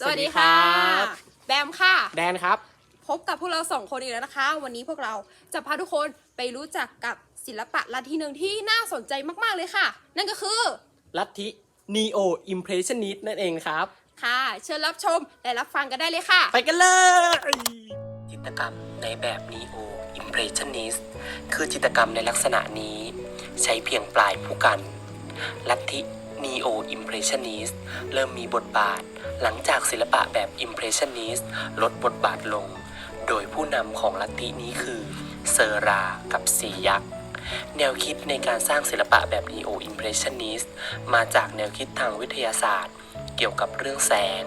สวัสดีค่ะ แบมค่ะ แดนครับ พบกับพวกเราสองคนอีกแล้วนะคะ วันนี้พวกเราจะพาทุกคนไปรู้จักกับศิลปะลัทธิหนึ่งที่น่าสนใจมากๆเลยค่ะ นั่นก็คือ ลัทธิ Neo Impressionist นั่นเองครับ ค่ะ เชิญรับชมและรับฟังกันได้เลยค่ะ ไปกันเลย จิตรกรรมในแบบ Neo Impressionist คือจิตรกรรมในลักษณะนี้ ใช้เพียงปลายผู้กัน ลัทธิ Neo Impressionist เริ่มมีบทบาท หลังจากศิลปะแบบ Impressionist ลดบทบาทลง โดยผู้นำของลัทธินี้คือเซอรากับสียักษ์แนวคิดในการสร้างศิลปะแบบ Neo Impressionist มาจากแนวคิดทางวิทยาศาสตร์ เกี่ยวกับเรื่องแสง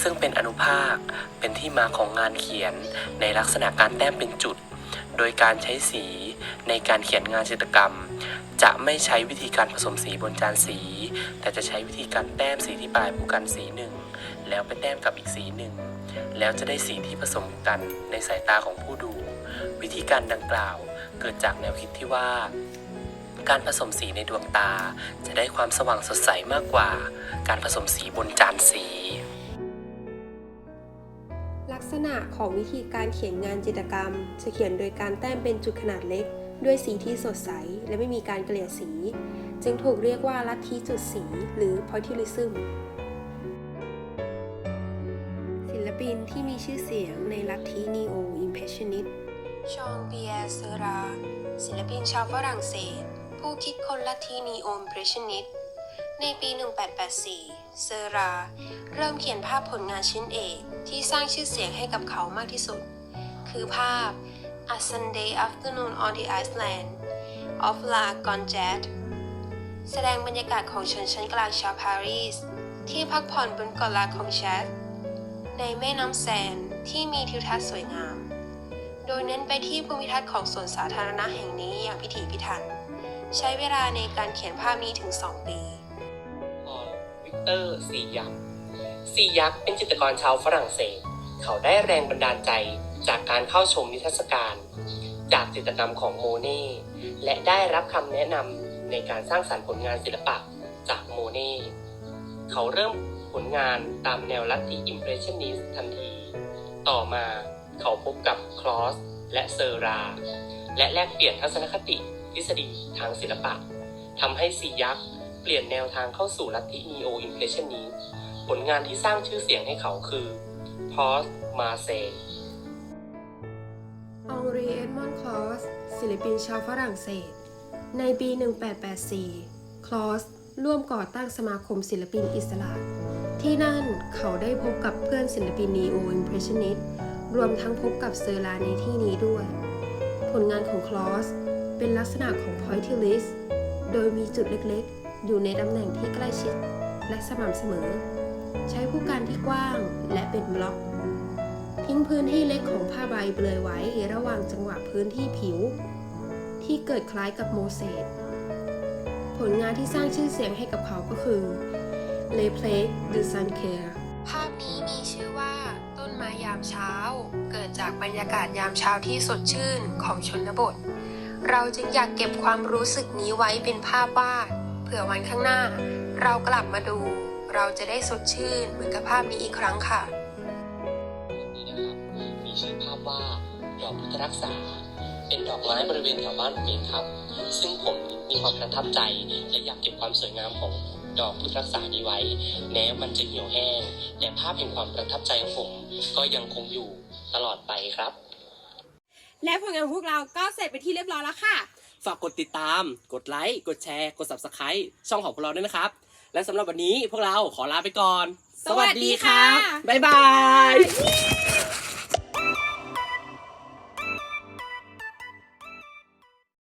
ซึ่งเป็นอนุภาค เป็นที่มาของงานเขียนในลักษณะการแต้มเป็นจุด โดยการใช้สีในการเขียนงานจิตรกรรม จะไม่ใช้วิธีการผสมสีบนจานสี แต่จะใช้วิธีการแต้มสีที่ปลายผู้กันสีหนึ่ง แล้วไปแต้มกับอีกสีหนึ่ง แล้วจะได้สีที่ผสมกันในสายตาของผู้ดู วิธีการดังกล่าวเกิดจากแนวคิดที่ว่า การผสมสีในดวงตา จะได้ความสว่างสดใสมากกว่า การผสมสีบนจานสีลักษณะของวิธีการเขียนงานจิตรกรรม จะเขียนโดยการแต้มเป็นจุดขนาดเล็ก ด้วยสีที่สดใสและไม่มีการเกลี่ยสี จึงถูกเรียกว่าลัทธิจุดสีหรือ pointillism ศิลปินที่มีชื่อเสียงในลัทธิ Neo Impressionist ชองเปียร์เซรา ศิลปินชาวฝรั่งเศส ผู้คิดค้นลัทธิ Neo Impressionist ในปี 1884 เซรา เริ่มเขียนภาพผลงานชิ้นเอกที่สร้างชื่อเสียงให้กับเขามากที่สุด คือภาพ A Sunday Afternoon on the Island of La Gonjette แสดงบรรยากาศของชนชั้นกลางชาวปารีส ที่พักผ่อนบนเกาะลาคองแชตในแม่น้ำแซนที่มีทิวทัศน์สวยงาม โดยเน้นไปที่ภูมิทัศน์ของสวนสาธารณะแห่งนี้อย่างพิถีพิถัน ใช้เวลาในการเขียนภาพนี้ถึง 2 ปีพอลวิกเตอร์สียักษ์สียักษ์เป็นจิตรกรชาวฝรั่งเศส เขาได้แรงบันดาลใจ จากการเข้าชมนิทรรศการ จากจิตกรรมของโมเน่และได้รับคำแนะนำในการสร้างสรรค์ผลงานศิลปะจากโมเน่เขาเริ่มผลงานตามแนวลัทธิอิมเพรสชันนิสทันที ต่อมาเขาพบกับคลอสและเซอรา และแลกเปลี่ยนทัศนคติทฤษฎีทางศิลปะทำให้สียักษ์เปลี่ยนแนวทางเข้าสู่ลัทธิ Neo Impressionist ผลงานที่สร้างชื่อเสียงให้เขาคือ p o s m a r s e องรีเอ็ดมอนด์คลอสศิลปินชาวฝรั่งเศส ในปี 1884 คลอสร่วมก่อตั้งสมาคมศิลปินอิสระ ที่นั่นเขาได้พบกับเพื่อนศิลปินนีโออิมเพรสชันนิสรวมทั้งพบกับเซอร์ลาในที่นี้ด้วย ผลงานของคลอสเป็นลักษณะของ pointillist โดยมีจุดเล็กๆ อยู่ในตำแหน่งที่ใกล้ชิด และสม่ำเสมอ ใช้ผู้การที่กว้างและเป็นบล็อก ทิ้งพื้นที่เล็กของผ้าใบเบลยไว้ระหว่างจังหวะพื้นที่ผิว ที่เกิดคล้ายกับโมเสสผลงานที่สร้างชื่อเสียงให้กับเขาก็คือ Le Plague de Sun Care ภาพนี้มีชื่อว่าต้นไม้ยามเช้า เกิดจากบรรยากาศยามเช้าที่สดชื่นของชนบท เราจึงอยากเก็บความรู้สึกนี้ไว้เป็นภาพวาดเผื่อวันข้างหน้า เรากลับมาดู เราจะได้สดชื่นเหมือนกับภาพนี้อีกครั้งค่ะ ว่าดอกพุทธรักษา เป็นดอกไม้บริเวณแถวบ้านผมเองครับ ซึ่งผมมีความประทับใจ และอยากเก็บความสวยงามของดอกพุทธรักษานี้ไว้ แม้มันจะเหี่ยวแห้งแต่ภาพแห่งความประทับใจของผม ก็ยังคงอยู่ตลอดไปครับ และผลงานของพวกเราก็เสร็จไปนที่เรียบร้อยแล้วค่ะ ฝากกดติดตาม กดไลค์ กดแชร์ กด subscribe ช่องของพวกเราด้วยนะครับ และสำหรับวันนี้พวกเราขอลาไปก่อน สวัสดีค่ะ บ๊ายบาย